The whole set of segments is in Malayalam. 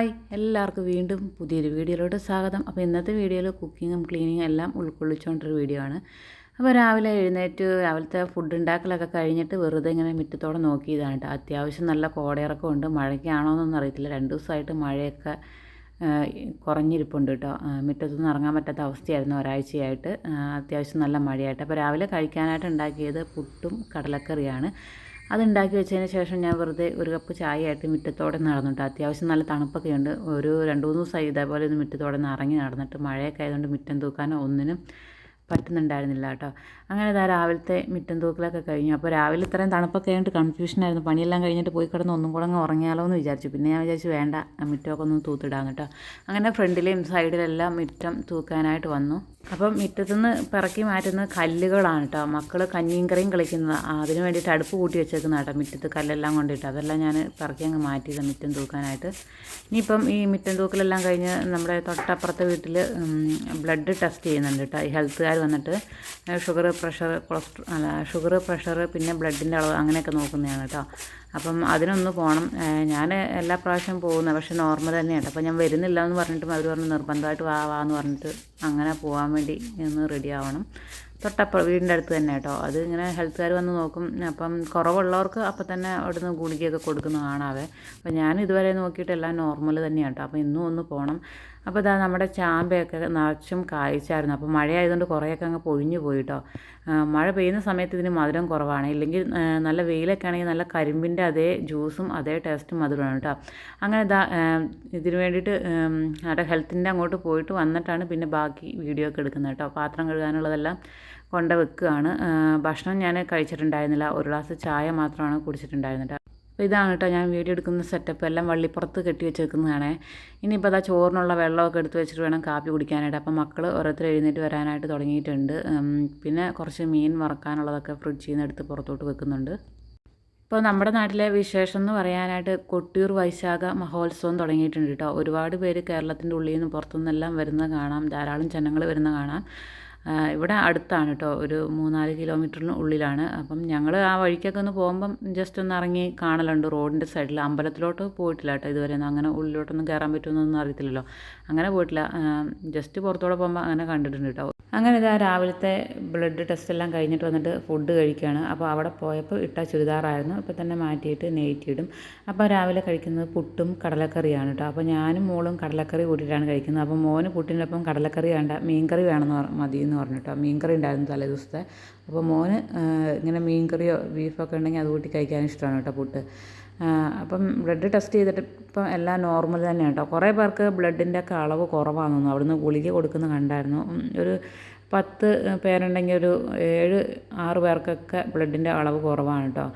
ഹായ് എല്ലാവർക്കും വീണ്ടും പുതിയൊരു വീഡിയോയിലോട്ട് സ്വാഗതം. അപ്പോൾ ഇന്നത്തെ വീഡിയോയിൽ കുക്കിങ്ങും ക്ലീനിങ്ങും എല്ലാം ഉൾക്കൊള്ളിച്ചുകൊണ്ടൊരു വീഡിയോ ആണ്. അപ്പോൾ രാവിലെ എഴുന്നേറ്റ് രാവിലത്തെ ഫുഡ് ഉണ്ടാക്കലൊക്കെ കഴിഞ്ഞിട്ട് വെറുതെ ഇങ്ങനെ മുറ്റത്തോടെ നോക്കിയതാണ് കേട്ടോ. അത്യാവശ്യം നല്ല കോടയിറക്കം ഉണ്ട്. മഴയ്ക്കാണോ എന്നൊന്നും അറിയത്തില്ല. രണ്ട് ദിവസമായിട്ട് മഴയൊക്കെ കുറഞ്ഞിരിപ്പുണ്ട് കേട്ടോ. മുറ്റത്തൊന്നും ഇറങ്ങാൻ പറ്റാത്ത അവസ്ഥയായിരുന്നു ഒരാഴ്ചയായിട്ട്. അത്യാവശ്യം നല്ല മഴയായിട്ട്. അപ്പോൾ രാവിലെ കഴിക്കാനായിട്ട് ഉണ്ടാക്കിയത് പുട്ടും കടലക്കറിയാണ്. അതുണ്ടാക്കി വെച്ചതിന് ശേഷം ഞാൻ വെറുതെ ഒരു കപ്പ് ചായ ആയിട്ട് മുറ്റത്തോടെ നടന്നിട്ട്. അത്യാവശ്യം നല്ല തണുപ്പൊക്കെ ഉണ്ട് ഒരു രണ്ട് മൂന്ന് ദിവസമായി ഇതേപോലെ ഒന്ന് മുറ്റത്തോടെ നിന്ന് ഇറങ്ങി നടന്നിട്ട് മഴയൊക്കെ ആയതുകൊണ്ട് മുറ്റം തൂക്കാനോ ഒന്നിനും പറ്റുന്നുണ്ടായിരുന്നില്ല കേട്ടോ അങ്ങനെ ഇതാ രാവിലത്തെ മിറ്റം തൂക്കലൊക്കെ കഴിഞ്ഞു. അപ്പോൾ രാവിലെ ഇത്രയും തണുപ്പൊക്കെ ആയിട്ട് കൺഫ്യൂഷനായിരുന്നു പണിയെല്ലാം കഴിഞ്ഞിട്ട് പോയി കിടന്ന് ഒന്നും കൂടെ അങ്ങ് ഉറങ്ങിയാലോ എന്ന് വിചാരിച്ചു. പിന്നെ ഞാൻ വിചാരിച്ചു വേണ്ട മിറ്റമൊക്കെ ഒന്ന് തൂത്തിടാൻ കേട്ടോ. അങ്ങനെ ഫ്രണ്ടിലെയും സൈഡിലെല്ലാം മിറ്റം തൂക്കാനായിട്ട് വന്നു. അപ്പം മുറ്റത്തുനിന്ന് പിറക്കി മാറ്റുന്ന കല്ലുകളാണ് കേട്ടോ. മക്കൾ കഞ്ഞിയും കറിയും കളിക്കുന്നത്. അതിന് വേണ്ടിയിട്ട് അടുപ്പ് കൂട്ടി വെച്ചേക്കുന്ന കേട്ടോ മുറ്റത്ത് കല്ലെല്ലാം കൊണ്ടിട്ട്. അതെല്ലാം ഞാൻ പിറക്കി അങ്ങ് മാറ്റിയത് മുറ്റം തൂക്കാനായിട്ട്. ഇനിയിപ്പം ഈ മുറ്റം തൂക്കലെല്ലാം കഴിഞ്ഞ് നമ്മുടെ തൊട്ടപ്പുറത്തെ വീട്ടിൽ ബ്ലഡ് ടെസ്റ്റ് ചെയ്യുന്നുണ്ട് കേട്ടോ. ഈ ഹെൽത്തുകാർ വന്നിട്ട് ഷുഗർ പ്രഷർ കൊളസ്ട്രോൾ അല്ല ഷുഗർ പ്രഷർ പിന്നെ ബ്ലഡിന്റെ അളവ് അങ്ങനെയൊക്കെ നോക്കുന്നതാണ് കേട്ടോ അപ്പം അതിനൊന്ന് പോകണം ഞാൻ എല്ലാ പ്രാവശ്യം പോകുന്നത് പക്ഷേ നോർമൽ തന്നെയാണ്. അപ്പോൾ ഞാൻ വരുന്നില്ല എന്ന് പറഞ്ഞിട്ടും അവർ പറഞ്ഞു നിർബന്ധമായിട്ട് വാ വാ എന്ന് പറഞ്ഞിട്ട് അങ്ങനെ പോകാൻ വേണ്ടി ഒന്ന് റെഡി ആവണം. തൊട്ടപ്പുറം വീടിന്റെ അടുത്ത് തന്നെ കേട്ടോ അത് ഇങ്ങനെ ഹെൽത്തുകാർ വന്ന് നോക്കും. അപ്പം കുറവുള്ളവർക്ക് അപ്പം തന്നെ അവിടുന്ന് ഗുളികയൊക്കെ കൊടുക്കുന്ന കാണാവേ അപ്പം ഞാൻ ഇതുവരെ നോക്കിയിട്ട് എല്ലാം നോർമൽ തന്നെയാണ് കേട്ടോ അപ്പം ഇന്നും ഒന്ന് പോകണം അപ്പോൾ ഇതാ നമ്മുടെ ചാമ്പയൊക്കെ നിറച്ചും കായ്ച്ചായിരുന്നു. അപ്പോൾ മഴയായതുകൊണ്ട് കുറേയൊക്കെ അങ്ങ് പൊഴിഞ്ഞു പോയിട്ടോ. മഴ പെയ്യുന്ന സമയത്ത് ഇതിന് മധുരം കുറവാണ്. ഇല്ലെങ്കിൽ നല്ല വെയിലൊക്കെ ആണെങ്കിൽ നല്ല കരിമ്പിന്റെ അതേ ജ്യൂസും അതേ ടേസ്റ്റും മധുരമാണ് കേട്ടോ. അങ്ങനെ ഇതാ ഇതിന് വേണ്ടിയിട്ട് നമ്മുടെ ഹെൽത്തിന്റെ അങ്ങോട്ട് പോയിട്ട് വന്നിട്ടാണ് പിന്നെ ബാക്കി വീഡിയോ ഒക്കെ എടുക്കുന്നത് കേട്ടോ. പാത്രം കഴുകാനുള്ളതെല്ലാം കൊണ്ട് വെക്കുകയാണ് ഭക്ഷണം ഞാൻ കഴിച്ചിട്ടുണ്ടായിരുന്നില്ല. ഒരു ഗ്ലാസ് ചായ മാത്രമാണ് കുടിച്ചിട്ടുണ്ടായിരുന്നത് അപ്പോൾ ഇതാണ് കേട്ടോ ഞാൻ വീഡിയോ എടുക്കുന്ന സെറ്റപ്പ് എല്ലാം വള്ളിപ്പുറത്ത് കെട്ടി വെച്ചേക്കുന്നതാണ്. ഇനിയിപ്പോൾ അതാ ചോറിനുള്ള വെള്ളമൊക്കെ എടുത്ത് വെച്ചിട്ട് വേണം കാപ്പി കുടിക്കാനായിട്ട്. അപ്പോൾ മക്കൾ ഓരോരുത്തർ എഴുന്നേറ്റ് വരാനായിട്ട് തുടങ്ങിയിട്ടുണ്ട്. പിന്നെ കുറച്ച് മീൻ വറക്കാനുള്ളതൊക്കെ ഫ്രിഡ്ജിൽ നിന്ന് എടുത്ത് പുറത്തോട്ട് വെക്കുന്നുണ്ട്. ഇപ്പോൾ നമ്മുടെ നാട്ടിലെ വിശേഷം എന്ന് പറയാനായിട്ട് കൊട്ടിയൂർ വൈശാഖ മഹോത്സവം തുടങ്ങിയിട്ടുണ്ട് കേട്ടോ. ഒരുപാട് പേര് കേരളത്തിന്റെ ഉള്ളിൽ നിന്ന് പുറത്തുനിന്നെല്ലാം വരുന്ന കാണാം. ധാരാളം ജനങ്ങൾ വരുന്ന കാണാം. ഇവിടെ അടുത്താണ് കേട്ടോ ഒരു മൂന്നാൽ കിലോമീറ്ററിന് ഉള്ളിലാണ്. അപ്പം ഞങ്ങൾ ആ വഴിക്കൊക്കെ ഒന്ന് പോകുമ്പം ജസ്റ്റ് ഒന്ന് ഇറങ്ങി കാണലുണ്ട്. റോഡിന്റെ സൈഡിൽ അമ്പലത്തിലോട്ട് പോയിട്ടില്ല കേട്ടോ ഇതുവരെ അങ്ങനെ ഉള്ളിലോട്ടൊന്നും കയറാൻ പറ്റുമെന്നൊന്നും അറിയത്തില്ലല്ലോ. അങ്ങനെ പോയിട്ടില്ല. ജസ്റ്റ് പുറത്തോടെ പോകുമ്പോൾ അങ്ങനെ കണ്ടിട്ടുണ്ട് കേട്ടോ അങ്ങനെ ഇതാ രാവിലത്തെ ബ്ലഡ് ടെസ്റ്റ് എല്ലാം കഴിഞ്ഞിട്ട് വന്നിട്ട് ഫുഡ് കഴിക്കുകയാണ് അപ്പോൾ അവിടെ പോയപ്പോൾ ഇട്ട ചുരിദാറായിരുന്നു. അപ്പോൾ തന്നെ മാറ്റിയിട്ട് നെയ്റ്റിയിടും. അപ്പോൾ രാവിലെ കഴിക്കുന്നത് പുട്ടും കടലക്കറിയാണ് കേട്ടോ അപ്പോൾ ഞാനും മോളും കടലക്കറി കൂട്ടിയിട്ടാണ് കഴിക്കുന്നത്. അപ്പോൾ മോന് പുട്ടിനൊപ്പം കടലക്കറി വേണ്ട. മീൻകറി വേണമെന്ന് മതി എന്ന് പറഞ്ഞിട്ടോ. മീൻകറി ഉണ്ടായിരുന്നു തലേ ദിവസത്തെ. അപ്പോൾ മോന് ഇങ്ങനെ മീൻകറിയോ ബീഫൊക്കെ ഉണ്ടെങ്കിൽ അത് കൂട്ടി കഴിക്കാൻ ഇഷ്ടമാണ് കേട്ടോ പുട്ട്. അപ്പം ബ്ലഡ് ടെസ്റ്റ് ചെയ്തിട്ട് ഇപ്പം എല്ലാം നോർമൽ തന്നെയാണ് കേട്ടോ കുറേ പേർക്ക് ബ്ലഡിന്റെ ഒക്കെ അളവ് കുറവാണെന്നു അവിടുന്ന് ഗുളിക കൊടുക്കുന്ന കണ്ടായിരുന്നു. ഒരു പത്ത് പേരുണ്ടെങ്കിൽ ഒരു ഏഴ് ആറ് പേർക്കൊക്കെ ബ്ലഡിന്റെ അളവ് കുറവാണ് കേട്ടോ.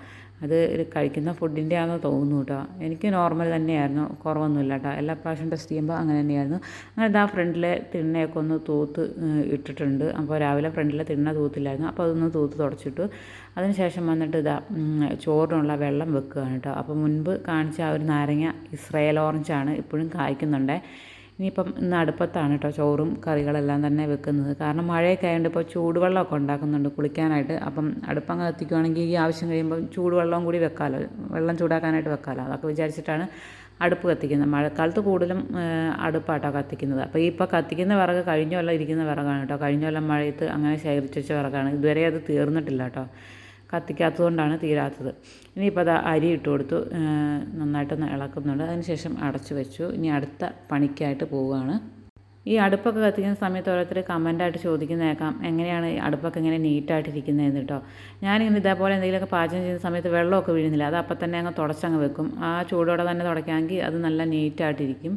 അത് കഴിക്കുന്ന ഫുഡിന്റെ ആണെന്ന് തോന്നുന്നു കേട്ടോ എനിക്ക് നോർമൽ തന്നെയായിരുന്നു. കുറവൊന്നുമില്ല കേട്ടോ എല്ലാ പ്രാവശ്യം ടെസ്റ്റ് ചെയ്യുമ്പോൾ അങ്ങനെ തന്നെയായിരുന്നു. അങ്ങനെ ഇതാ ഫ്രണ്ടിലെ തിണ്ണയൊക്കെ ഒന്ന് തൂത്ത് ഇട്ടിട്ടുണ്ട്. അപ്പോൾ രാവിലെ ഫ്രണ്ടിലെ തിണ്ണ തൂത്തില്ലായിരുന്നു. അപ്പോൾ അതൊന്ന് തൂത്ത് തുടച്ചിട്ടു. അതിനുശേഷം വന്നിട്ട് ഇതാ ചോറിനുള്ള വെള്ളം വെക്കുകയാണ് കേട്ടോ അപ്പോൾ മുൻപ് കാണിച്ച ആ ഒരു നാരങ്ങ ഇസ്രയേൽ ഓറഞ്ചാണ് ഇപ്പോഴും കായ്ക്കുന്നുണ്ട്. ഇനിയിപ്പം ഇന്ന് അടുപ്പത്താണ് കേട്ടോ ചോറും കറികളെല്ലാം തന്നെ വെക്കുന്നത്. കാരണം മഴയൊക്കെ ആയതുകൊണ്ട് ഇപ്പോൾ ചൂടുവെള്ളമൊക്കെ ഉണ്ടാക്കുന്നുണ്ട് കുളിക്കാനായിട്ട്. അപ്പം അടുപ്പം കത്തിക്കുവാണെങ്കിൽ ഈ ആവശ്യം കഴിയുമ്പോൾ ചൂടുവെള്ളവും കൂടി വെക്കാമല്ലോ വെള്ളം ചൂടാക്കാനായിട്ട് വെക്കാമല്ലോ അതൊക്കെ വിചാരിച്ചിട്ടാണ് അടുപ്പ് കത്തിക്കുന്നത്. മഴക്കാലത്ത് കൂടുതലും അടുപ്പാട്ടോ കത്തിക്കുന്നത്. അപ്പോൾ ഈ ഇപ്പോൾ കത്തിക്കുന്ന വിറക് കഴിഞ്ഞ കൊല്ലം ഇരിക്കുന്ന വിറകാണ് കേട്ടോ കഴിഞ്ഞ കൊല്ലം മഴയത്ത് അങ്ങനെ ശേഖരിച്ച് വെച്ച വിറകാണ്. ഇതുവരെ അത് തീർന്നിട്ടില്ല കേട്ടോ കത്തിക്കാത്തതുകൊണ്ടാണ് തീരാത്തത്. ഇനിയിപ്പോൾ അത് അരി ഇട്ട് കൊടുത്തു നന്നായിട്ടൊന്ന് ഇളക്കുന്നുണ്ട്. അതിനുശേഷം അടച്ചു വെച്ചു. ഇനി അടുത്ത പണിക്കായിട്ട് പോവുകയാണ്. ഈ അടുപ്പൊക്കെ കത്തിക്കുന്ന സമയത്ത് ഓരോരുത്തർ കമന്റായിട്ട് ചോദിക്കുന്നേക്കാം എങ്ങനെയാണ് അടുപ്പൊക്കെ ഇങ്ങനെ നീറ്റായിട്ടിരിക്കുന്നതെന്ന് കേട്ടോ ഞാനിങ്ങനെ ഇതേപോലെ എന്തെങ്കിലുമൊക്കെ പാചകം ചെയ്യുന്ന സമയത്ത് വെള്ളമൊക്കെ വീഴുന്നില്ല. അത് അപ്പം തന്നെ അങ്ങ് തുടച്ചങ്ങ് വെക്കും. ആ ചൂടോടെ തന്നെ തുടയ്ക്കാമെങ്കിൽ അത് നല്ല നീറ്റായിട്ടിരിക്കും.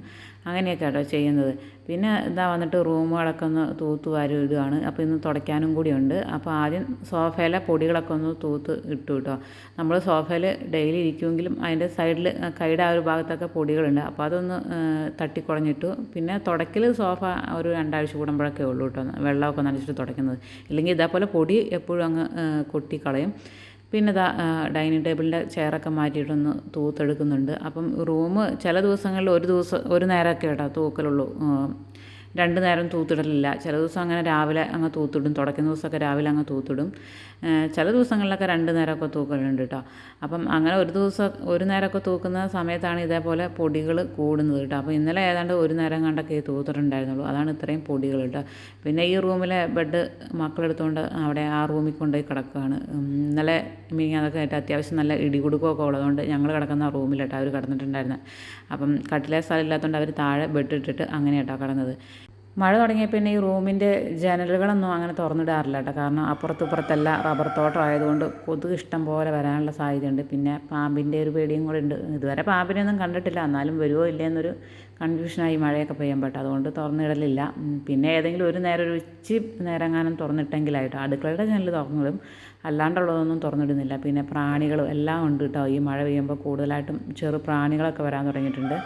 അങ്ങനെയൊക്കെ കേട്ടോ ചെയ്യുന്നത്. പിന്നെ ഇതാ വന്നിട്ട് റൂമുകളൊക്കെ ഒന്ന് തൂത്ത് വാരും ഇടുകയാണ് അപ്പോൾ ഇന്ന് തുടയ്ക്കാനും കൂടിയുണ്ട്. അപ്പോൾ ആദ്യം സോഫയിലെ പൊടികളൊക്കെ ഒന്ന് തൂത്ത് ഇട്ടു കേട്ടോ. നമ്മൾ സോഫയിൽ ഡെയിലി ഇരിക്കുമെങ്കിലും അതിന്റെ സൈഡിൽ കൈയുടെ ആ ഒരു ഭാഗത്തൊക്കെ പൊടികളുണ്ട്. അപ്പോൾ അതൊന്ന് തട്ടിക്കുളഞ്ഞിട്ടു പിന്നെ തുടയ്ക്കൽ സോഫ ഒരു രണ്ടാഴ്ച കൂടുമ്പോഴൊക്കെ ഉള്ളൂ കേട്ടോ. വെള്ളമൊക്കെ നനച്ചിട്ട് തുടയ്ക്കുന്നത്. ഇല്ലെങ്കിൽ ഇതേപോലെ പൊടി എപ്പോഴും അങ്ങ് കൊട്ടിക്കളയും. പിന്നെ ഡൈനിങ് ടേബിളിന്റെ ചെയറൊക്കെ മാറ്റിയിട്ടൊന്ന് തൂത്തെടുക്കുന്നുണ്ട്. അപ്പം റൂം ചില ദിവസങ്ങളിൽ ഒരു ദിവസം ഒരു നേരമൊക്കെ കേട്ടോ തൂക്കലുള്ളൂ. രണ്ട് നേരം തൂത്തിടലില്ല. ചില ദിവസം അങ്ങനെ രാവിലെ അങ്ങ് തൂത്തിടും. തുടക്കുന്ന ദിവസമൊക്കെ രാവിലെ അങ്ങ് തൂത്തിടും. ചില ദിവസങ്ങളിലൊക്കെ രണ്ട് നേരമൊക്കെ തൂക്കലുണ്ട് കേട്ടോ. അപ്പം അങ്ങനെ ഒരു ദിവസം ഒരു നേരമൊക്കെ തൂക്കുന്ന സമയത്താണ് ഇതേപോലെ പൊടികൾ കൂടുന്നത് കേട്ടോ. അപ്പോൾ ഇന്നലെ ഏതാണ്ട് ഒരു നേരം കണ്ടൊക്കെ തൂത്തിട്ടുണ്ടായിരുന്നുള്ളൂ. അതാണ് ഇത്രയും പൊടികൾ കേട്ടോ. പിന്നെ ഈ റൂമിലെ ബെഡ് മക്കളെടുത്തുകൊണ്ട് അവിടെ ആ റൂമിൽ കൊണ്ടുപോയി കിടക്കുകയാണ് ഇന്നലെ മീൻ അതൊക്കെ ആയിട്ട് അത്യാവശ്യം നല്ല ഇടികുടുക്കമൊക്കെ ഉള്ളതുകൊണ്ട് ഞങ്ങൾ കിടക്കുന്ന റൂമിലിട്ടോ അവർ കിടന്നിട്ടുണ്ടായിരുന്നത് അപ്പം കട്ടിലെ സ്ഥലം ഇല്ലാത്തതുകൊണ്ട് അവർ താഴെ ബെഡ് ഇട്ടിട്ട് അങ്ങനെ കേട്ടോ കിടന്നത്. മഴ തുടങ്ങിയ പിന്നെ ഈ റൂമിന്റെ ജനലുകളൊന്നും അങ്ങനെ തുറന്നിടാറില്ല കേട്ടോ. കാരണം അപ്പുറത്തും ഇപ്പുറത്തെല്ലാം റബ്ബർ തോട്ടം ആയതുകൊണ്ട് കൊതുക് ഇഷ്ടം പോലെ വരാനുള്ള സാധ്യതയുണ്ട്. പിന്നെ പാമ്പിന്റെ ഒരു പേടിയും കൂടെ ഉണ്ട്. ഇതുവരെ പാമ്പിനെയൊന്നും കണ്ടിട്ടില്ല. എന്നാലും വരുമോ ഇല്ലേ എന്നൊരു കൺഫ്യൂഷനായി മഴയൊക്കെ പെയ്യുമ്പോൾ അതുകൊണ്ട് തുറന്നിടലില്ല. പിന്നെ ഏതെങ്കിലും ഒരു നേരം ഒരു ഉച്ചി നേരങ്ങാനും തുറന്നിട്ടെങ്കിലായിട്ടോ അടുക്കളയുടെ ജനൽ തുറന്നിടും അല്ലാണ്ടുള്ളതൊന്നും തുറന്നിടുന്നില്ല. പിന്നെ പ്രാണികളും എല്ലാം ഉണ്ട് കേട്ടോ. ഈ മഴ പെയ്യുമ്പോൾ കൂടുതലായിട്ടും ചെറു പ്രാണികളൊക്കെ വരാൻ തുടങ്ങിയിട്ടുണ്ട്.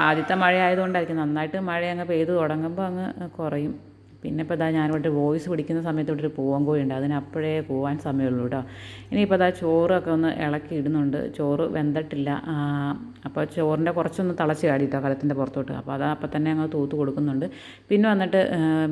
ആദ്യത്തെ മഴ ആയതുകൊണ്ടായിരിക്കും നന്നായിട്ട് മഴ അങ്ങ് പെയ്ത് തുടങ്ങുമ്പോൾ അങ്ങ് കുറയും. പിന്നെ ഇപ്പോൾ ഇതാ ഞാനിവിടെ വോയിസ് പിടിക്കുന്ന സമയത്ത് ഇവിടെ ഒരു ഉണ്ട്. അതിന് അപ്പോഴേ പോവാൻ സമയമുള്ളൂ കേട്ടോ ഇനിയിപ്പോൾ ഇതാ ചോറൊക്കെ ഒന്ന് ഇളക്കി ഇടുന്നുണ്ട്. ചോറ് വെന്തട്ടില്ല. അപ്പോൾ ചോറിന്റെ കുറച്ചൊന്ന് തിളച്ച് ചാടിയിട്ടോ കലത്തിന്റെ പുറത്തോട്ട്. അപ്പോൾ അത് അപ്പം തന്നെ അങ്ങ് തൂത്ത് കൊടുക്കുന്നുണ്ട്. പിന്നെ വന്നിട്ട്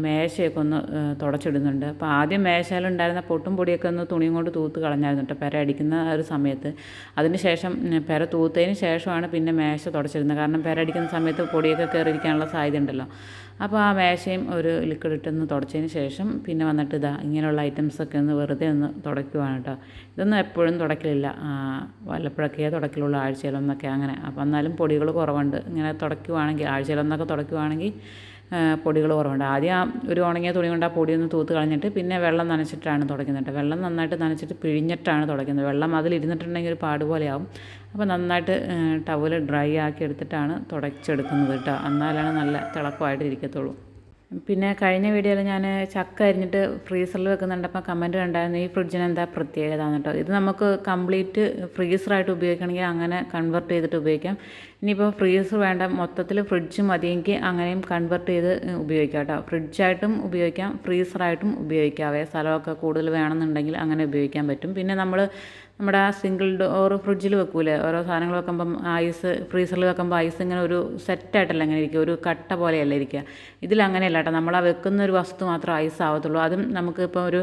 മേശയൊക്കെ ഒന്ന് തുടച്ചിടുന്നുണ്ട്. അപ്പോൾ ആദ്യം മേശയിലുണ്ടായിരുന്ന പൊട്ടും പൊടിയൊക്കെ ഒന്ന് തുണിയും കൊണ്ട് തൂത്ത് കളഞ്ഞായിരുന്നു കേട്ടോ പെര അടിക്കുന്ന ഒരു സമയത്ത്. അതിന് ശേഷം പെര തൂത്തതിന് ശേഷമാണ് പിന്നെ മേശ തുടച്ചിരുന്നത്. കാരണം പെര അടിക്കുന്ന സമയത്ത് പൊടിയൊക്കെ കയറിയിരിക്കാനുള്ള സാധ്യത ഉണ്ടല്ലോ. അപ്പോൾ ആ മേശയും ഒരു ലിക്വിഡ് ഇട്ടൊന്ന് തുടച്ചതിന് ശേഷം പിന്നെ വന്നിട്ട് ഇതാ ഇങ്ങനെയുള്ള ഐറ്റംസൊക്കെ ഒന്ന് വെറുതെ ഒന്ന് തുടയ്ക്കുവാണ് കേട്ടോ ഇതൊന്നും എപ്പോഴും തുടക്കലില്ല ആ, വല്ലപ്പോഴൊക്കെ തുടക്കലുള്ളൂ ആഴ്ചയിലൊന്നൊക്കെ അങ്ങനെ. അപ്പോൾ എന്നാലും പൊടികൾ കുറവുണ്ട്. ഇങ്ങനെ തുടയ്ക്കുവാണെങ്കിൽ ആഴ്ചയിലൊന്നൊക്കെ തുടയ്ക്കുവാണെങ്കിൽ പൊടികൾ കുറവുണ്ട്. ആദ്യം ആ ഒരു ഉണങ്ങിയ തുണി കൊണ്ട് ആ പൊടി ഒന്ന് തൂത്ത് കളഞ്ഞിട്ട് പിന്നെ വെള്ളം നനച്ചിട്ടാണ് തുടയ്ക്കുന്നത്. വെള്ളം നന്നായിട്ട് നനച്ചിട്ട് പിഴിഞ്ഞിട്ടാണ് തുടയ്ക്കുന്നത്. വെള്ളം അതിലിരുന്നിട്ടുണ്ടെങ്കിൽ ഒരു പാട് പോലെയാവും. അപ്പോൾ നന്നായിട്ട് ടവൽ ഡ്രൈ ആക്കി എടുത്തിട്ടാണ് തുടച്ചെടുക്കുന്നത് കേട്ടോ. എന്നാലാണ് നല്ല തിളക്കമായിട്ട് ഇരിക്കത്തുള്ളൂ പിന്നെ കഴിഞ്ഞ വീഡിയോയിൽ ഞാൻ ചക്ക അരിഞ്ഞിട്ട് ഫ്രീസറിൽ വെക്കുന്നുണ്ട്. അപ്പം കമന്റ് കണ്ടായിരുന്നു ഈ ഫ്രിഡ്ജിന് എന്താ പ്രത്യേകത കേട്ടോ ഇത് നമുക്ക് കംപ്ലീറ്റ് ഫ്രീസറായിട്ട് ഉപയോഗിക്കണമെങ്കിൽ അങ്ങനെ കൺവെർട്ട് ചെയ്തിട്ട് ഉപയോഗിക്കാം. ഇനിയിപ്പോൾ ഫ്രീസർ വേണ്ട. മൊത്തത്തിൽ ഫ്രിഡ്ജ് മതിയെങ്കിൽ അങ്ങനെയും കൺവെർട്ട് ചെയ്ത് ഉപയോഗിക്കാം കേട്ടോ ഫ്രിഡ്ജായിട്ടും ഉപയോഗിക്കാം. ഫ്രീസറായിട്ടും ഉപയോഗിക്കാവേ. സ്ഥലമൊക്കെ കൂടുതൽ വേണമെന്നുണ്ടെങ്കിൽ അങ്ങനെ ഉപയോഗിക്കാൻ പറ്റും. പിന്നെ നമ്മൾ നമ്മുടെ ആ സിംഗിൾ ഡോർ ഫ്രിഡ്ജിൽ വെക്കൂലേ? ഓരോ സാധനങ്ങൾ വെക്കുമ്പം ഐസ് ഫ്രീസറിൽ വെക്കുമ്പോൾ ഐസ് ഇങ്ങനെ ഒരു സെറ്റായിട്ടല്ല അങ്ങനെ ഇരിക്കുക. ഒരു കട്ട പോലെയല്ല ഇരിക്കുക. ഇതിലങ്ങനെയല്ല കേട്ടോ. നമ്മൾ ആ വെക്കുന്ന ഒരു വസ്തു മാത്രം ഐസ് ആവത്തുള്ളൂ. അതും നമുക്ക് ഇപ്പോൾ ഒരു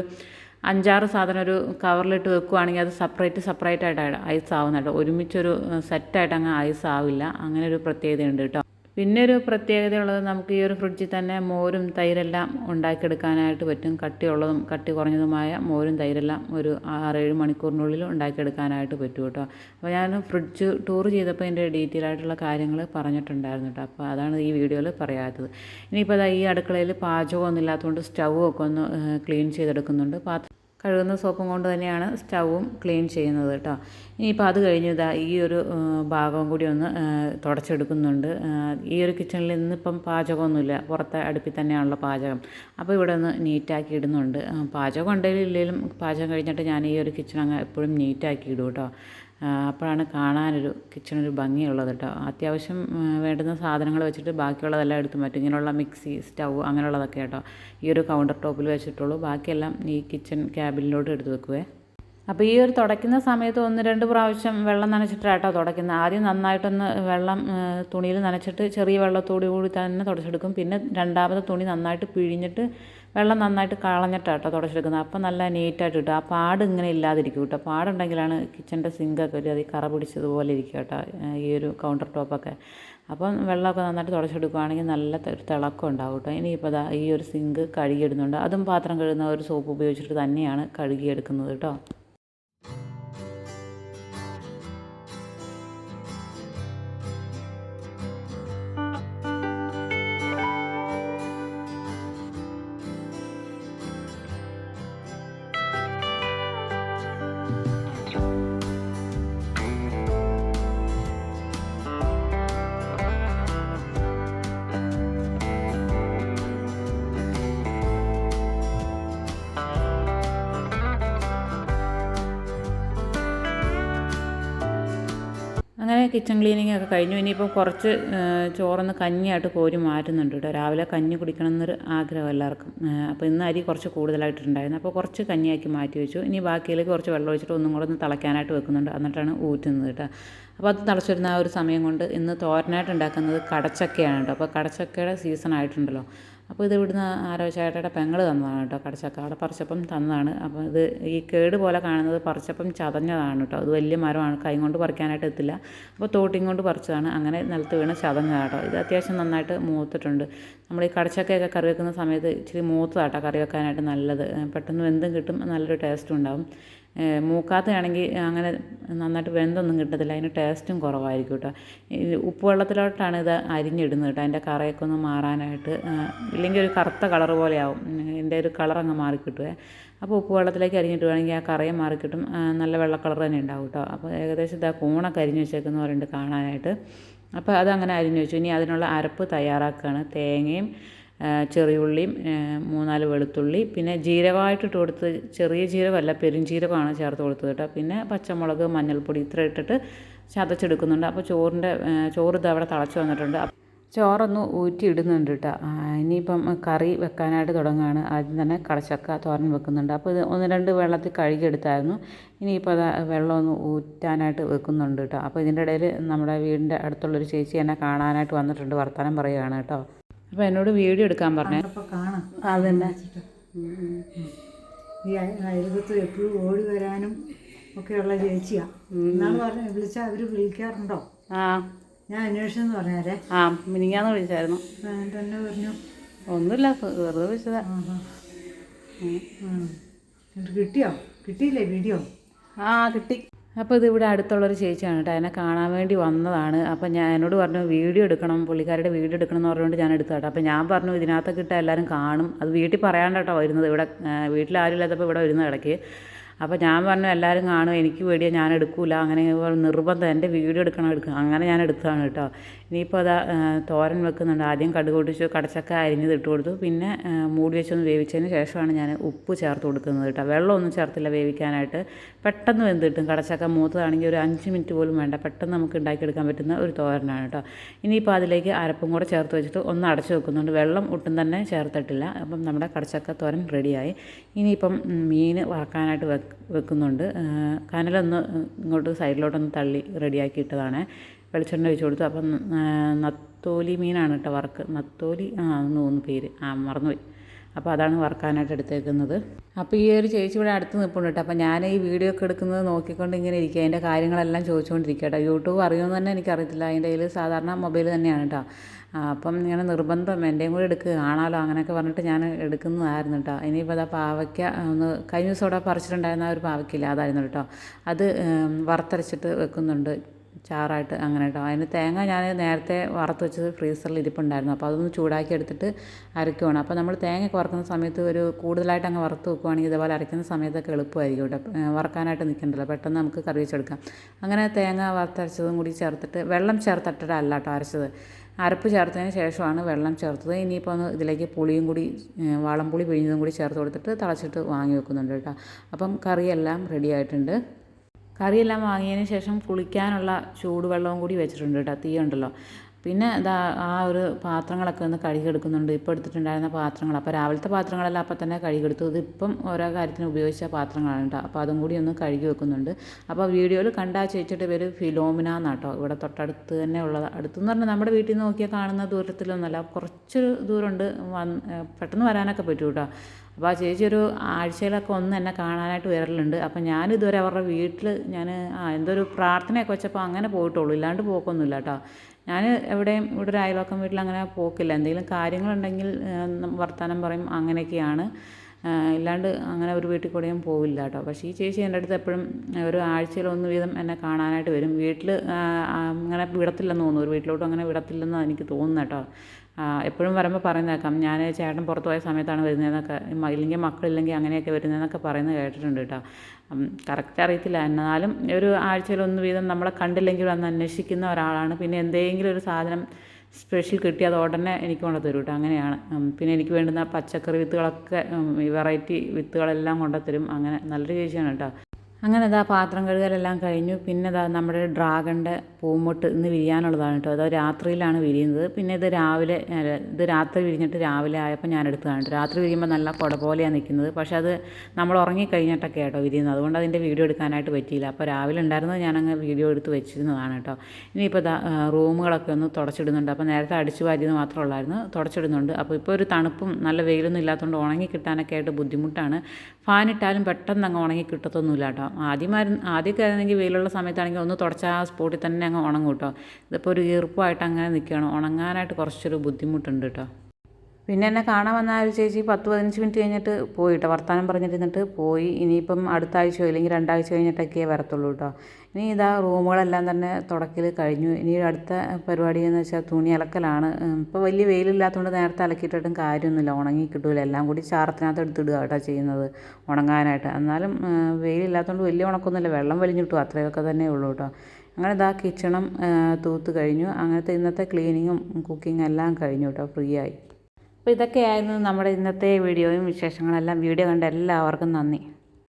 അഞ്ചാറ് സാധനം ഒരു കവറിലിട്ട് വെക്കുവാണെങ്കിൽ അത് സെപ്പറേറ്റ് സെപ്പറേറ്റ് ആയിട്ട് ഐസ് ആവുന്നുണ്ട് ഒരുമിച്ചൊരു സെറ്റായിട്ട് അങ്ങ് ഐസ് ആവില്ല. അങ്ങനെ ഒരു പ്രത്യേകതയുണ്ട് കേട്ടോ. പിന്നെ ഒരു പ്രത്യേകതയുള്ളത് നമുക്ക് ഈ ഒരു ഫ്രിഡ്ജിൽ തന്നെ മോരും തൈരെല്ലാം ഉണ്ടാക്കിയെടുക്കാനായിട്ട് പറ്റും. കട്ടിയുള്ളതും കട്ടി കുറഞ്ഞതുമായ മോരും തൈരെല്ലാം ഒരു ആറേഴ് മണിക്കൂറിനുള്ളിൽ ഉണ്ടാക്കിയെടുക്കാനായിട്ട് പറ്റും കേട്ടോ. അപ്പോൾ ഞാൻ ഫ്രിഡ്ജ് ടൂർ ചെയ്തപ്പോൾ എന്റെ ഡീറ്റെയിൽ ആയിട്ടുള്ള കാര്യങ്ങൾ പറഞ്ഞിട്ടുണ്ടായിരുന്നു കേട്ടോ. അപ്പോൾ അതാണ് ഈ വീഡിയോയിൽ പറയാത്തത്. ഇനിയിപ്പോൾ ഈ അടുക്കളയിൽ പാചകമൊന്നും ഇല്ലാത്തതുകൊണ്ട് സ്റ്റൗ ഒക്കെ ഒന്ന് ക്ലീൻ ചെയ്തെടുക്കുന്നുണ്ട്. പാത്രം കഴുകുന്ന സോപ്പും കൊണ്ട് തന്നെയാണ് സ്റ്റൗവും ക്ലീൻ ചെയ്യുന്നത് കേട്ടോ. ഇനിയിപ്പോൾ അത് കഴിഞ്ഞ് ഇതാ ഈ ഒരു ഭാഗം കൂടി ഒന്ന് തുടച്ചെടുക്കുന്നുണ്ട്. ഈ ഒരു കിച്ചണിൽ ഇന്നിപ്പം പാചകമൊന്നുമില്ല. പുറത്തെ അടുപ്പിൽ തന്നെയാണല്ലോ പാചകം. അപ്പോൾ ഇവിടെ ഒന്ന് നീറ്റാക്കി ഇടുന്നുണ്ട്. പാചകം ഉണ്ടെങ്കിലും ഇല്ലെങ്കിലും പാചകം കഴിഞ്ഞിട്ട് ഞാൻ ഈ ഒരു കിച്ചൺ അങ്ങ് എപ്പോഴും നീറ്റാക്കി ഇടും കേട്ടോ. അപ്പോഴാണ് കാണാനൊരു കിച്ചണൊരു ഭംഗിയുള്ളത് കേട്ടോ. അത്യാവശ്യം വേണ്ടുന്ന സാധനങ്ങൾ വെച്ചിട്ട് ബാക്കിയുള്ളതെല്ലാം എടുത്ത് മാറ്റും. ഇങ്ങനെയുള്ള മിക്സി സ്റ്റൗ അങ്ങനെയുള്ളതൊക്കെ കേട്ടോ. ഈ ഒരു കൗണ്ടർ ടോപ്പിൽ വെച്ചിട്ടുള്ളൂ. ബാക്കിയെല്ലാം ഈ കിച്ചൺ ക്യാബിനിലോട്ട് എടുത്ത് വെക്കുവേ. അപ്പോൾ ഈ ഒരു തുടയ്ക്കുന്ന സമയത്ത് ഒന്ന് രണ്ട് പ്രാവശ്യം വെള്ളം നനച്ചിട്ടാട്ടോ തുടയ്ക്കുന്നത് ആദ്യം നന്നായിട്ടൊന്ന് വെള്ളം തുണിയിൽ നനച്ചിട്ട് ചെറിയ വെള്ളത്തോടു കൂടി തന്നെ തുടച്ചെടുക്കും. പിന്നെ രണ്ടാമത്തെ തുണി നന്നായിട്ട് പിഴിഞ്ഞിട്ട് വെള്ളം നന്നായിട്ട് കളഞ്ഞിട്ടാട്ടോ തുടച്ചെടുക്കുന്നത്. അപ്പോൾ നല്ല നീറ്റായിട്ട് കിട്ടും. ആ പാട് ഇങ്ങനെ ഇല്ലാതിരിക്കും കേട്ടോ. പാടുണ്ടെങ്കിലാണ് കിച്ചന്റെ സിങ്കൊക്കെ ഒരു അതിൽ കറ പിടിച്ചതുപോലെ ഇരിക്കും കേട്ടോ ഈ ഒരു കൗണ്ടർ ടോപ്പൊക്കെ അപ്പം വെള്ളമൊക്കെ നന്നായിട്ട് തുടച്ചെടുക്കുകയാണെങ്കിൽ നല്ല തിളക്കം ഉണ്ടാവും കേട്ടോ. ഇനിയിപ്പോൾ ഈ ഒരു സിങ്ക് കഴുകിയിടുന്നുണ്ട് അതും പാത്രം കഴുകുന്ന ഒരു സോപ്പ് ഉപയോഗിച്ചിട്ട് തന്നെയാണ് കഴുകിയെടുക്കുന്നത് കേട്ടോ. കിച്ചൺ ക്ലീനിങ് ഒക്കെ കഴിഞ്ഞു. ഇനിയിപ്പോൾ കുറച്ച് ചോറൊന്ന് കഞ്ഞിയായിട്ട് കോരി മാറ്റുന്നുണ്ട് കേട്ടോ രാവിലെ കഞ്ഞി കുടിക്കണം എന്നൊരു ആഗ്രഹം എല്ലാവർക്കും. അപ്പോൾ ഇന്ന് അരി കുറച്ച് കൂടുതലായിട്ടുണ്ടായിരുന്നു. അപ്പോൾ കുറച്ച് കഞ്ഞിയാക്കി മാറ്റി വെച്ചു. ഇനി ബാക്കിയിലേക്ക് കുറച്ച് വെള്ളം ഒഴിച്ചിട്ട് ഒന്നും കൂടെ ഒന്ന് തിളയ്ക്കാനായിട്ട് വെക്കുന്നുണ്ട്. എന്നിട്ടാണ് ഊറ്റുന്നത് കേട്ടോ അപ്പോൾ അത് തിളച്ചിരുന്ന ആ ഒരു സമയം കൊണ്ട് ഇന്ന് തോരനായിട്ട് ഉണ്ടാക്കുന്നത് കടച്ചക്കയാണ് കേട്ടോ അപ്പോൾ കടച്ചക്കയുടെ സീസൺ ആയിട്ടുണ്ടല്ലോ. അപ്പോൾ ഇത് ഇവിടുന്ന് ആരോ ചേട്ടയുടെ പെങ്ങൾ തന്നതാണ് കേട്ടോ കടച്ചക്ക. അവിടെ പറിച്ചപ്പം തന്നതാണ്. അപ്പോൾ ഇത് ഈ കേട് പോലെ കാണുന്നത് പറിച്ചപ്പം ചതഞ്ഞതാണ് കേട്ടോ. അത് വലിയ മരമാണ്. കൈ കൊണ്ട് പറിക്കാനായിട്ട് എത്തില്ല. അപ്പോൾ തോട്ടിയും കൊണ്ട് പറിച്ചതാണ്. അങ്ങനെ നിലത്ത് വീണ് ചതഞ്ഞതാണ് കേട്ടോ. ഇത് അത്യാവശ്യം നന്നായിട്ട് മൂത്തിട്ടുണ്ട്. നമ്മൾ ഈ കടച്ചക്കയൊക്കെ കറി വെക്കുന്ന സമയത്ത് ഇച്ചിരി മൂത്തതാട്ടോ കറി വെക്കാനായിട്ട് നല്ലത്. പെട്ടെന്ന് വെന്തും കിട്ടും. നല്ലൊരു ടേസ്റ്റും ഉണ്ടാവും. മൂക്കാത്തയാണെങ്കിൽ അങ്ങനെ നന്നായിട്ട് വെന്തൊന്നും കിട്ടത്തില്ല. അതിന് ടേസ്റ്റും കുറവായിരിക്കും കേട്ടോ. ഉപ്പുവെള്ളത്തിലോട്ടാണ് ഉപ്പ് വെള്ളത്തിലോട്ടാണ് ഇത് അരിഞ്ഞിടുന്നത് കേട്ടോ. അതിന്റെ കറയൊക്കെ ഒന്ന് മാറാനായിട്ട് ഇല്ലെങ്കിൽ ഒരു കറുത്ത കളർ പോലെയാവും. എന്റെ ഒരു കളർ അങ്ങ് മാറിക്കിട്ടുവേ. അപ്പോൾ ഉപ്പ് വെള്ളത്തിലേക്ക് അരിഞ്ഞിട്ട് വേണമെങ്കിൽ ആ കറയും മാറിക്കിട്ടും. നല്ല വെള്ള കളർ തന്നെ ഉണ്ടാവും കേട്ടോ. അപ്പോൾ ഏകദേശം ഇതാ കൂണൊക്കെ അരിഞ്ഞ് വെച്ചേക്കുന്ന പറയുന്നുണ്ട് കാണാനായിട്ട്. അപ്പോൾ അതങ്ങനെ അരിഞ്ഞു വെച്ചു. ഇനി അതിനുള്ള അരപ്പ് തയ്യാറാക്കുകയാണ്. തേങ്ങയും ചെറിയുള്ളിയും മൂന്നാൽ വെളുത്തുള്ളി പിന്നെ ജീരകമായിട്ടിട്ട് കൊടുത്ത് ചെറിയ ജീരകമല്ല പെരുംജീരകമാണ് ചേർത്ത് കൊടുത്തത് കേട്ടോ. പിന്നെ പച്ചമുളക് മഞ്ഞൾപ്പൊടി ഇത്ര ഇട്ടിട്ട് ചതച്ചെടുക്കുന്നുണ്ട്. അപ്പോൾ ചോറിന്റെ ചോറ് ഇത് അവിടെ തിളച്ച് വന്നിട്ടുണ്ട്. ചോറൊന്ന് ഊറ്റി ഇടുന്നുണ്ട് കേട്ടോ. ഇനിയിപ്പം കറി വെക്കാനായിട്ട് തുടങ്ങുകയാണ്. ആദ്യം തന്നെ കടച്ചക്ക തോരൻ വെക്കുന്നുണ്ട്. അപ്പോൾ ഇത് ഒന്ന് രണ്ട് വെള്ളത്തിൽ കഴുകിയെടുത്തായിരുന്നു. ഇനിയിപ്പോൾ അത് വെള്ളമൊന്ന് ഊറ്റാനായിട്ട് വെക്കുന്നുണ്ട് കേട്ടോ. അപ്പോൾ ഇതിന്റെ ഇടയിൽ നമ്മുടെ വീടിന്റെ അടുത്തുള്ളൊരു ചേച്ചി എന്നെ കാണാനായിട്ട് വന്നിട്ടുണ്ട്. വർത്തമാനം പറയുകയാണ് കേട്ടോ. അപ്പോൾ എന്നോട് വീഡിയോ എടുക്കാൻ പറഞ്ഞു. കാണാം. അതന്നെ. ഈ അയ- അയൽപത്ത് എപ്പോഴും ഓടി വരാനും ഒക്കെയുള്ള ചേച്ചിയാ. എന്നാണ് പറഞ്ഞ വിളിച്ചാൽ അവർ വിളിക്കാറുണ്ടോ? ആ. ഞാൻ അന്വേഷിച്ചെന്ന് പറഞ്ഞാലേ. ആ മിനിങ്ങാന്ന് വിളിച്ചായിരുന്നു. തന്നെ പറഞ്ഞു. ഒന്നുമില്ല വെറുതെ വിളിച്ചതാ. കിട്ടിയോ? കിട്ടിയില്ലേ വീഡിയോ? ആ കിട്ടി. അപ്പോൾ ഇത് ഇവിടെ അടുത്തുള്ളൊരു ചേച്ചിയാണ് കേട്ടോ. എന്നെ കാണാൻ വേണ്ടി വന്നതാണ്. അപ്പോൾ ഞാൻ എന്നോട് പറഞ്ഞു വീഡിയോ എടുക്കണം പുള്ളിക്കാരുടെ വീഡിയോ എടുക്കണം എന്ന് പറഞ്ഞുകൊണ്ട് ഞാൻ എടുത്തു കേട്ടോ അപ്പോൾ ഞാൻ പറഞ്ഞു ഇതിനകത്തൊക്കെ ഇട്ടാൽ എല്ലാവരും കാണും. അത് വീട്ടിൽ പറയാണ്ട് കേട്ടോ വരുന്നത്. ഇവിടെ വീട്ടിൽ ആരും ഇല്ലാത്തപ്പോൾ ഇവിടെ വരുന്ന ഇടയ്ക്ക്. അപ്പോൾ ഞാൻ പറഞ്ഞു എല്ലാവരും കാണും എനിക്ക് പേടിയാ ഞാൻ എടുക്കൂല. അങ്ങനെ നിർബന്ധം എന്റെ വീഡിയോ എടുക്കണം എടുക്കുക അങ്ങനെ ഞാൻ എടുത്തതാണ് കേട്ടോ. ഇനിയിപ്പോൾ അതാ തോരൻ വെക്കുന്നുണ്ട്. ആദ്യം കടുക് പൊട്ടിച്ചു കടച്ചക്ക അരിഞ്ഞത് ഇട്ട് കൊടുത്തു. പിന്നെ മൂടി വെച്ചൊന്ന് വേവിച്ചതിന് ശേഷമാണ് ഞാൻ ഉപ്പ് ചേർത്ത് കൊടുക്കുന്നത് കേട്ടോ. വെള്ളമൊന്നും ചേർത്തില്ല വേവിക്കാനായിട്ട്. പെട്ടെന്ന് വെന്ത് കിട്ടും. കടച്ചക്ക മൂത്തതാണെങ്കിൽ ഒരു അഞ്ച് മിനിറ്റ് പോലും വേണ്ട. പെട്ടെന്ന് നമുക്ക് ഉണ്ടാക്കിയെടുക്കാൻ പറ്റുന്ന ഒരു തോരനാണ് കേട്ടോ. ഇനിയിപ്പോൾ അതിലേക്ക് അരപ്പും കൂടെ ചേർത്ത് വെച്ചിട്ട് ഒന്ന് അടച്ചു വെക്കുന്നുണ്ട്. വെള്ളം ഒട്ടും തന്നെ ചേർത്തിട്ടില്ല. അപ്പം നമ്മുടെ കടച്ചക്ക തോരൻ റെഡിയായി ഇനിയിപ്പം മീൻ വറക്കാനായിട്ട് വെക്ക് വെക്കുന്നുണ്ട്. കനലൊന്ന് ഇങ്ങോട്ട് സൈഡിലോട്ടൊന്ന് തള്ളി റെഡിയാക്കിയിട്ടതാണേ. വെളിച്ചെണ്ണ ഒഴിച്ച് കൊടുത്തു. അപ്പം നത്തോലി മീനാണ് കേട്ടോ വറക്ക് നത്തോലി ആ മൂന്ന് പേര്. ആ മറന്നുപോയി. അപ്പോൾ അതാണ് വറക്കാനായിട്ട് എടുത്തേക്കുന്നത്. അപ്പോൾ ഈ ഒരു ചേച്ചി ഇവിടെ അടുത്ത് നിൽപ്പുണ്ട് കേട്ടോ. അപ്പോൾ ഞാൻ ഈ വീഡിയോ ഒക്കെ എടുക്കുന്നത് നോക്കിക്കൊണ്ട് ഇങ്ങനെ ഇരിക്കുക. അതിന്റെ കാര്യങ്ങളെല്ലാം ചോദിച്ചുകൊണ്ടിരിക്കുക കേട്ടോ. യൂട്യൂബ് അറിയുമെന്ന് തന്നെ എനിക്കറിയത്തില്ല. അതിന്റെ കയ്യിൽ സാധാരണ മൊബൈൽ തന്നെയാണ് കേട്ടോ. അപ്പം ഇങ്ങനെ നിർബന്ധം എന്റെയും കൂടി എടുക്കുക കാണാമല്ലോ അങ്ങനെയൊക്കെ പറഞ്ഞിട്ട് ഞാൻ എടുക്കുന്നതായിരുന്നു കേട്ടോ ഇനിയിപ്പോൾ അതാ പാവയ്ക്ക ഒന്ന് കഴിഞ്ഞ ദിവസം അവിടെ പറിച്ചിട്ടുണ്ടായിരുന്ന ഒരു പാവയ്ക്കില്ല അതായിരുന്നു കേട്ടോ അത് വറുത്തരച്ചിട്ട് വെക്കുന്നുണ്ട് ചാറായിട്ട് അങ്ങനെ കേട്ടോ അതിന് തേങ്ങ ഞാൻ നേരത്തെ വറുത്ത് വെച്ചത് ഫ്രീസറിൽ ഇരിപ്പുണ്ടായിരുന്നു. അപ്പോൾ അതൊന്ന് ചൂടാക്കി എടുത്തിട്ട് അരയ്ക്കുവാണ് അപ്പോൾ നമ്മൾ തേങ്ങയൊക്കെ വറുക്കുന്ന സമയത്ത് ഒരു കൂടുതലായിട്ട് അങ്ങ് വറുത്ത് വെക്കുവാണെങ്കിൽ ഇതേപോലെ അരയ്ക്കുന്ന സമയത്തൊക്കെ എളുപ്പമായിരിക്കും കേട്ടോ വറക്കാനായിട്ട് നിൽക്കണ്ടല്ലോ. പെട്ടെന്ന് നമുക്ക് കറി വെച്ചെടുക്കാം. അങ്ങനെ തേങ്ങ വറുത്തരച്ചതും കൂടി ചേർത്തിട്ട് വെള്ളം ചേർത്തിട്ടല്ല കേട്ടോ അരച്ചത്. അരപ്പ് ചേർത്തതിന് ശേഷമാണ് വെള്ളം ചേർത്തത്. ഇനിയിപ്പോൾ ഒന്ന് ഇതിലേക്ക് പുളിയും കൂടി വാളംപുളി പിഴിഞ്ഞതും കൂടി ചേർത്ത് കൊടുത്തിട്ട് തിളച്ചിട്ട് വാങ്ങി വെക്കുന്നുണ്ട് കേട്ടോ. അപ്പം കറിയെല്ലാം റെഡി ആയിട്ടുണ്ട്. കറിയെല്ലാം വാങ്ങിയതിന് ശേഷം കുളിക്കാനുള്ള ചൂടുവെള്ളവും കൂടി വെച്ചിട്ടുണ്ട് കേട്ടോ. തീ ഉണ്ടല്ലോ. പിന്നെ ഇതാ ആ ഒരു പാത്രങ്ങളൊക്കെ ഒന്ന് കഴുകിയെടുക്കുന്നുണ്ട്. ഇപ്പോൾ എടുത്തിട്ടുണ്ടായിരുന്ന പാത്രങ്ങൾ. അപ്പോൾ രാവിലത്തെ പാത്രങ്ങളെല്ലാം അപ്പം തന്നെ കഴുകിയെടുത്തു. ഇതിപ്പം ഓരോ കാര്യത്തിന് ഉപയോഗിച്ച പാത്രങ്ങളാണ് കേട്ടോ. അപ്പോൾ അതും കൂടി ഒന്ന് കഴുകി വെക്കുന്നുണ്ട്. അപ്പോൾ വീഡിയോയിൽ കണ്ട ചേച്ചിയുടെ പേര് ഫിലോമിന എന്നാട്ടോ ഇവിടെ തൊട്ടടുത്ത് തന്നെ ഉള്ളത് അടുത്തെന്ന് പറഞ്ഞാൽ നമ്മുടെ വീട്ടിൽ നിന്ന് നോക്കിയാൽ കാണുന്ന ദൂരത്തിലൊന്നുമല്ല. കുറച്ചൊരു ദൂരമുണ്ട്. വന്ന് പെട്ടെന്ന് വരാനൊക്കെ പറ്റും കേട്ടോ. അപ്പോൾ ആ ചേച്ചി ഒരു ആഴ്ചയിലൊക്കെ ഒന്ന് എന്നെ കാണാനായിട്ട് വരലുണ്ട്. അപ്പോൾ ഞാനിതുവരെ അവരുടെ വീട്ടിൽ ഞാൻ ആ എന്തോ ഒരു പ്രാർത്ഥനയൊക്കെ വെച്ചപ്പോൾ അങ്ങനെ പോയിട്ടുള്ളൂ. ഇല്ലാണ്ട് പോക്കൊന്നുമില്ല കേട്ടോ. ഞാൻ എവിടെയും ഇവിടെ ഒരു അയൽവക്കം വീട്ടിൽ അങ്ങനെ പോക്കില്ല. എന്തെങ്കിലും കാര്യങ്ങളുണ്ടെങ്കിൽ വർത്തമാനം പറയും അങ്ങനെയൊക്കെയാണ്. ഇല്ലാണ്ട് അങ്ങനെ ഒരു വീട്ടിൽ കൂടെയും പോവില്ല കേട്ടോ. പക്ഷേ ഈ ചേച്ചി എന്റെ അടുത്ത് എപ്പോഴും ഒരു ആഴ്ചയിൽ ഒന്ന് വീതം എന്നെ കാണാനായിട്ട് വരും. വീട്ടിൽ അങ്ങനെ വിടത്തില്ലെന്ന് തോന്നുന്നു. ഒരു വീട്ടിലോട്ടും അങ്ങനെ വിടത്തില്ലെന്ന് എനിക്ക് തോന്നുന്നു കേട്ടോ. എപ്പോഴും വരുമ്പോൾ പറയുന്നേക്കാം. ഞാൻ ചേട്ടൻ പുറത്ത് പോയ സമയത്താണ് വരുന്നതെന്നൊക്കെ ഇല്ലെങ്കിൽ മക്കളില്ലെങ്കിൽ അങ്ങനെയൊക്കെ വരുന്നതെന്നൊക്കെ പറയുന്നത് കേട്ടിട്ടുണ്ട് കേട്ടോ. കറക്റ്റ് അറിയത്തില്ല. എന്നാലും ഒരു ആഴ്ചയിൽ ഒന്ന് വീതം നമ്മളെ കണ്ടില്ലെങ്കിൽ അന്ന് അന്വേഷിക്കുന്ന ഒരാളാണ്. പിന്നെ എന്തെങ്കിലും ഒരു സാധനം സ്പെഷ്യൽ കിട്ടി അത് ഉടനെ എനിക്ക് കൊണ്ട് തരും കേട്ടോ. അങ്ങനെയാണ്. പിന്നെ എനിക്ക് വേണ്ടുന്ന പച്ചക്കറി വിത്തുകളൊക്കെ വെറൈറ്റി വിത്തുകളെല്ലാം കൊണ്ടുത്തരും അങ്ങനെ നല്ലൊരു ചേച്ചിയാണ് കേട്ടോ. അങ്ങനെ ഇതാ പാത്രം കഴുകലെല്ലാം കഴിഞ്ഞു. പിന്നെ ഇതാ നമ്മുടെ ഡ്രാഗണിന്റെ പൂമൊട്ട് ഇന്ന് വിരിയാനുള്ളതാണ് കേട്ടോ. അത് രാത്രിയിലാണ് വിരിയുന്നത്. പിന്നെ ഇത് രാവിലെ ഇത് രാത്രി വിരിഞ്ഞിട്ട് രാവിലെ ആയപ്പോൾ ഞാൻ എടുത്തതാണ് രാത്രി വിരിയുമ്പോൾ നല്ല കുട പോലെയാണ് നിൽക്കുന്നത്. പക്ഷേ അത് നമ്മൾ ഉറങ്ങിക്കഴിഞ്ഞിട്ടൊക്കെ കേട്ടോ വിരിയുന്നത്. അതുകൊണ്ട് അതിന്റെ വീഡിയോ എടുക്കാനായിട്ട് പറ്റിയില്ല. അപ്പോൾ രാവിലെ ഉണ്ടായിരുന്നത് ഞാനങ്ങ് വീഡിയോ എടുത്ത് വെച്ചിരുന്നതാണ് കേട്ടോ. ഇനിയിപ്പോൾ ഇതാ റൂമുകളൊക്കെ ഒന്ന് തുടച്ചിടുന്നുണ്ട്. അപ്പോൾ നേരത്തെ അടിച്ചു വാരിയത് മാത്രമേ ഉള്ളായിരുന്നു. തുടച്ചിടുന്നുണ്ട്. അപ്പോൾ ഇപ്പോൾ ഒരു തണുപ്പും നല്ല വെയിലൊന്നും ഇല്ലാത്തതുകൊണ്ട് ഉണങ്ങി കിട്ടാനൊക്കെ ആയിട്ട് ബുദ്ധിമുട്ടാണ്. ഫാനിട്ടാലും പെട്ടെന്ന് അങ്ങ് ഉണങ്ങി കിട്ടത്തൊന്നുമില്ല കേട്ടോ. ആദ്യമായിരുന്നു ആദ്യമൊക്കെ ആയിരുന്നെങ്കിൽ വെയിലുള്ള സമയത്താണെങ്കിൽ ഒന്ന് തുടച്ചാൽ ആ സ്പോട്ടിൽ തന്നെ അങ്ങ് ഉണങ്ങും കേട്ടോ ഇതിപ്പോൾ ഒരു ഈർപ്പമായിട്ട് അങ്ങനെ നിൽക്കുകയാണ് ഉണങ്ങാനായിട്ട് കുറച്ചൊരു ബുദ്ധിമുട്ടുണ്ട് കേട്ടോ പിന്നെ എന്നെ കാണാൻ വന്ന ആ ഒരു ചേച്ചി പത്ത് പതിനഞ്ച് മിനിറ്റ് കഴിഞ്ഞിട്ട് പോയി കേട്ടോ വർത്തമാനം പറഞ്ഞിരുന്നിട്ട് പോയി. ഇനിയിപ്പം അടുത്ത ആഴ്ചയോ അല്ലെങ്കിൽ രണ്ടാഴ്ച കഴിഞ്ഞിട്ടൊക്കെ വരത്തുള്ളൂ കേട്ടോ ഇനി ഇതാ റൂമുകളെല്ലാം തന്നെ തുടക്കൽ കഴിഞ്ഞു. ഇനി അടുത്ത പരിപാടി എന്ന് വെച്ചാൽ തുണി അലക്കലാണ്. ഇപ്പോൾ വലിയ വെയിലില്ലാത്തതുകൊണ്ട് നേരത്തെ അലക്കിയിട്ടിട്ടും കാര്യമൊന്നുമില്ല. ഉണങ്ങി കിട്ടൂല. എല്ലാം കൂടി ചാറത്തിനകത്ത് എടുത്തിടുക കേട്ടോ ചെയ്യുന്നത് ഉണങ്ങാനായിട്ട്. എന്നാലും വെയിലില്ലാത്തതുകൊണ്ട് വലിയ ഉണക്കൊന്നുമില്ല വെള്ളം വലിഞ്ഞിട്ടു അത്രയൊക്കെ തന്നെ ഉള്ളൂ കേട്ടോ അങ്ങനെ ഇതാ കിച്ചണും തൂത്ത് കഴിഞ്ഞു. അങ്ങനത്തെ ഇന്നത്തെ ക്ലീനിങ്ങും കുക്കിങ്ങും എല്ലാം കഴിഞ്ഞു കേട്ടോ ഫ്രീ ആയി. അപ്പോൾ ഇതൊക്കെയായിരുന്നു നമ്മുടെ ഇന്നത്തെ വീഡിയോയും വിശേഷങ്ങളെല്ലാം. വീഡിയോ കണ്ട എല്ലാവർക്കും നന്ദി.